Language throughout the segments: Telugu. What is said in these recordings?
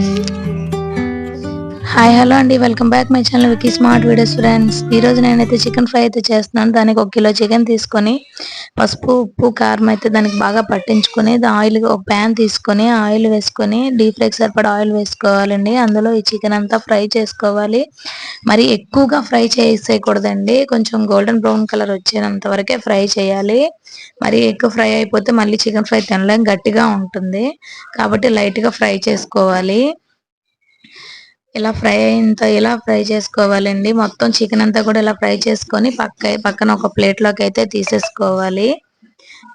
you. హాయ్ హలో అండి. Welcome back my channel Vicky smart videos friends ఈరోజు నేనైతే చికెన్ ఫ్రై అయితే చేస్తున్నాను. దానికి ఒక కిలో చికెన్ తీసుకొని పసుపు ఉప్పు కారం అయితే దానికి బాగా పట్టించుకొని ఆయిల్ ఒక ప్యాన్ తీసుకొని ఆయిల్ వేసుకొని డీప్ ఫ్రైకి సరిపడా ఆయిల్ వేసుకోవాలండి. అందులో ఈ చికెన్ అంతా ఫ్రై చేసుకోవాలి. మరి ఎక్కువగా ఫ్రై చేసేయకూడదండి. కొంచెం గోల్డెన్ బ్రౌన్ కలర్ వచ్చేంత వరకే ఫ్రై చేయాలి. మరి ఎక్కువ ఫ్రై అయిపోతే మళ్ళీ చికెన్ ఫ్రై తినలేం గట్టిగా ఉంటుంది. కాబట్టి లైట్గా ఫ్రై చేసుకోవాలి. ఇలా ఫ్రై అయినంత ఇలా ఫ్రై చేసుకోవాలండి. మొత్తం చికెన్ అంతా కూడా ఇలా ఫ్రై చేసుకొని పక్క పక్కన ఒక ప్లేట్లోకి అయితే తీసేసుకోవాలి.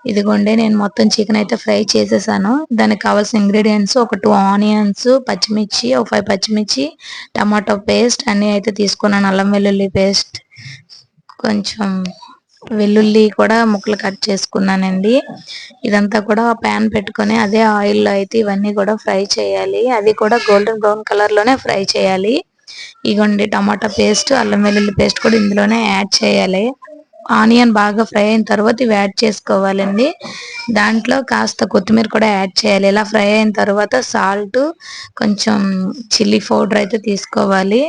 ఇదిగోండి నేను మొత్తం చికెన్ అయితే ఫ్రై చేసేసాను. దానికి కావాల్సిన ఇంగ్రీడియంట్స్ ఒక టూ ఆనియన్స్ పచ్చిమిర్చి ఒక ఫైవ్ పచ్చిమిర్చి టమాటో పేస్ట్ అన్నీ అయితే తీసుకున్నాను. అల్లం వెల్లుల్లి పేస్ట్ కొంచెం వెల్లుల్లి కూడా ముక్కలు కట్ చేసుకున్నానండి. ఇదంతా కూడా ప్యాన్ పెట్టుకొని అదే ఆయిల్లో అయితే ఇవన్నీ కూడా ఫ్రై చేయాలి. అది కూడా గోల్డెన్ బ్రౌన్ కలర్లోనే ఫ్రై చేయాలి. ఇగోండి టమాటా పేస్ట్ అల్లం వెల్లుల్లి పేస్ట్ కూడా ఇందులోనే యాడ్ చేయాలి. ఆనియన్ బాగా ఫ్రై అయిన తర్వాత ఇవి యాడ్ చేసుకోవాలండి. దాంట్లో కాస్త కొత్తిమీర కూడా యాడ్ చేయాలి. ఇలా ఫ్రై అయిన తర్వాత సాల్ట్ కొంచెం చిల్లీ పౌడర్ అయితే తీసుకోవాలి.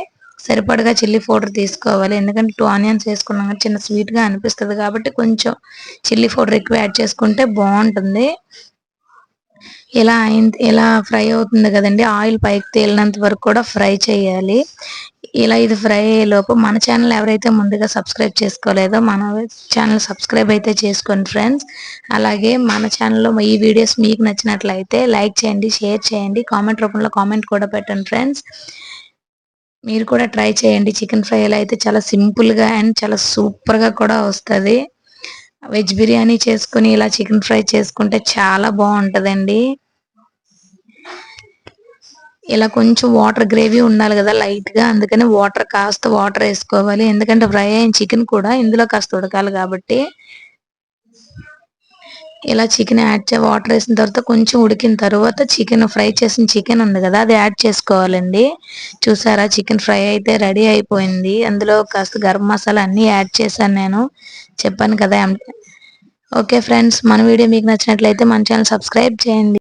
సరిపడగా చిల్లీ పౌడర్ తీసుకోవాలి. ఎందుకంటే టూ ఆనియన్స్ వేసుకున్నాం చిన్న స్వీట్గా అనిపిస్తుంది కాబట్టి కొంచెం చిల్లీ పౌడర్ ఎక్కువ యాడ్ చేసుకుంటే బాగుంటుంది. ఇలా అయింది ఇలా ఫ్రై అవుతుంది కదండి ఆయిల్ పైకి తేలినంత వరకు కూడా ఫ్రై చేయాలి. ఇలా ఇది ఫ్రై అయ్యే లోపు మన ఛానల్ ఎవరైతే ముందుగా సబ్స్క్రైబ్ చేసుకోలేదో మన ఛానల్ సబ్స్క్రైబ్ అయితే చేసుకోండి ఫ్రెండ్స్. అలాగే మన ఛానల్లో ఈ వీడియోస్ మీకు నచ్చినట్లయితే లైక్ చేయండి షేర్ చేయండి కామెంట్ రూపంలో కామెంట్ కూడా పెట్టండి ఫ్రెండ్స్. మీరు కూడా ట్రై చేయండి. చికెన్ ఫ్రై అయితే చాలా సింపుల్గా అండ్ చాలా సూపర్గా కూడా వస్తుంది. వెజ్ బిర్యానీ చేసుకుని ఇలా చికెన్ ఫ్రై చేసుకుంటే చాలా బాగుంటుందండి. ఇలా కొంచెం వాటర్ గ్రేవీ ఉండాలి కదా లైట్గా అందుకని వాటర్ కాస్త వాటర్ వేసుకోవాలి. ఎందుకంటే ఫ్రై అయిన చికెన్ కూడా ఇందులో కాస్త ఉడకాలి కాబట్టి ఇలా చికెన్ యాడ్ చే వాటర్ వేసిన తర్వాత కొంచెం ఉడికిన తర్వాత చికెన్ ఫ్రై చేసిన చికెన్ ఉంది కదా అది యాడ్ చేసుకోవాలండి. చూసారా చికెన్ ఫ్రై అయితే రెడీ అయిపోయింది. అందులో కాస్త గరం మసాలా అన్ని యాడ్ చేశాను నేను. చెప్పాను కదా ఓకే ఫ్రెండ్స్ మన వీడియో మీకు నచ్చినట్లయితే మన ఛానల్ సబ్స్క్రైబ్ చేయండి.